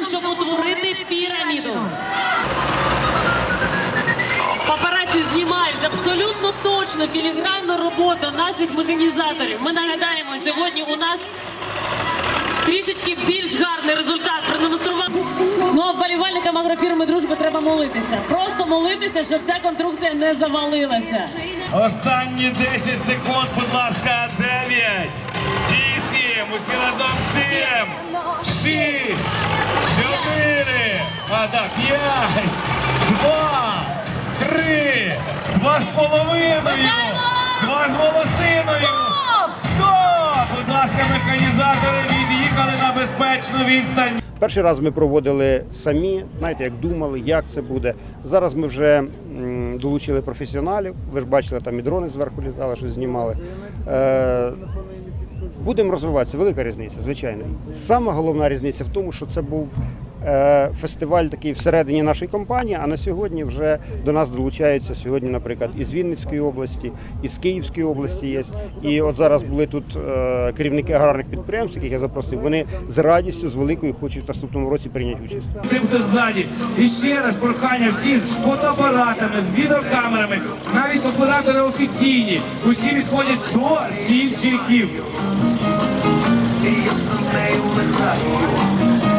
чином, щоб утворити піраміду. Папараці знімають абсолютно точно філігранну роботу наших механізаторів. Ми нагадаємо, сьогодні у нас трішечки більш гарний результат продемонстрував. Ну а вболівальникам агрофірми дружби треба молитися. Просто молитися, щоб ця конструкція не завалилася. Останні 10 секунд, будь ласка, 9, 8, усі разом 7, 6, 4, а так, 5, 2, 3, 2 з половиною, 2 з волосиною. Стоп! Будь ласка, механізатори від'їхали на безпечну відстань. Перший раз ми проводили самі, знаєте, як думали, як це буде. Зараз ми вже долучили професіоналів. Ви ж бачили, там і дрони зверху літали, що знімали. Е, будемо розвиватися. Велика різниця, звичайно. Сама головна різниця в тому, що це був фестиваль такий всередині нашої компанії, а на сьогодні вже до нас долучаються сьогодні, наприклад, із Вінницької області, із Київської області є. І от зараз були тут е, керівники аграрних підприємств, яких я запросив. Вони з радістю, з великою хочуть в наступному році прийняти участь. Тим, хто ззаді. І ще раз прохання всі з фотоапаратами, з відеокамерами, навіть оператори офіційні. Усі відходять до стільчиків. І я за нею летаю,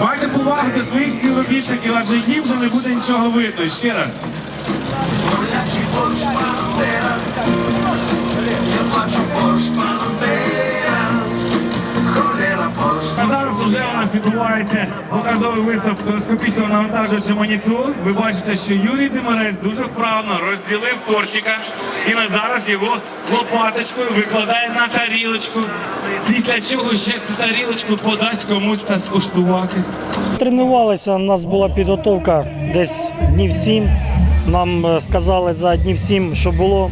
Майте повагу до своїх співробітників, адже їм вже не буде нічого видно. Ще раз. я плачу нас відбувається показовий виступ телескопічного навантажувача монітор. Ви бачите, що Юрій Демарець дуже вправно розділив тортика і на зараз його лопаточкою викладає на тарілочку. Після чого ще цю тарілочку подасть комусь та скуштувати. Тренувалися, у нас була підготовка десь днів сім. Нам е, сказали за днів сім, що було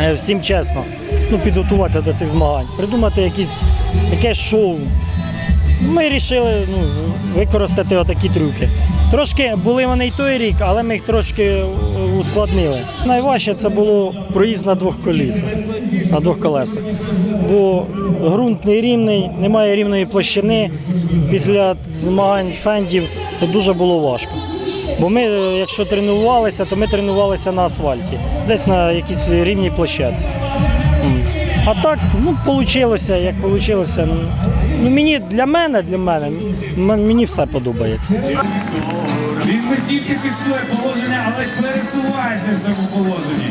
е, всім чесно. Ну, підготуватися до цих змагань, придумати якісь якесь шоу. Ми вирішили ну, використати отакі трюки. Трошки були вони й той рік, але ми їх трошки е, ускладнили. Найважче це було проїзд на двох колісах, на двох колесах. Бо ґрунт нерівний, немає рівної площини. Після змагань фендів то дуже було важко. Бо ми, е, якщо тренувалися, то ми тренувалися на асфальті, десь на якійсь рівній площадці. А так, ну, вийшло, як вийшло. Ну, мені для мене, для мене, мені все подобається. Він не тільки фіксує положення, але й пересувається в цьому положенні.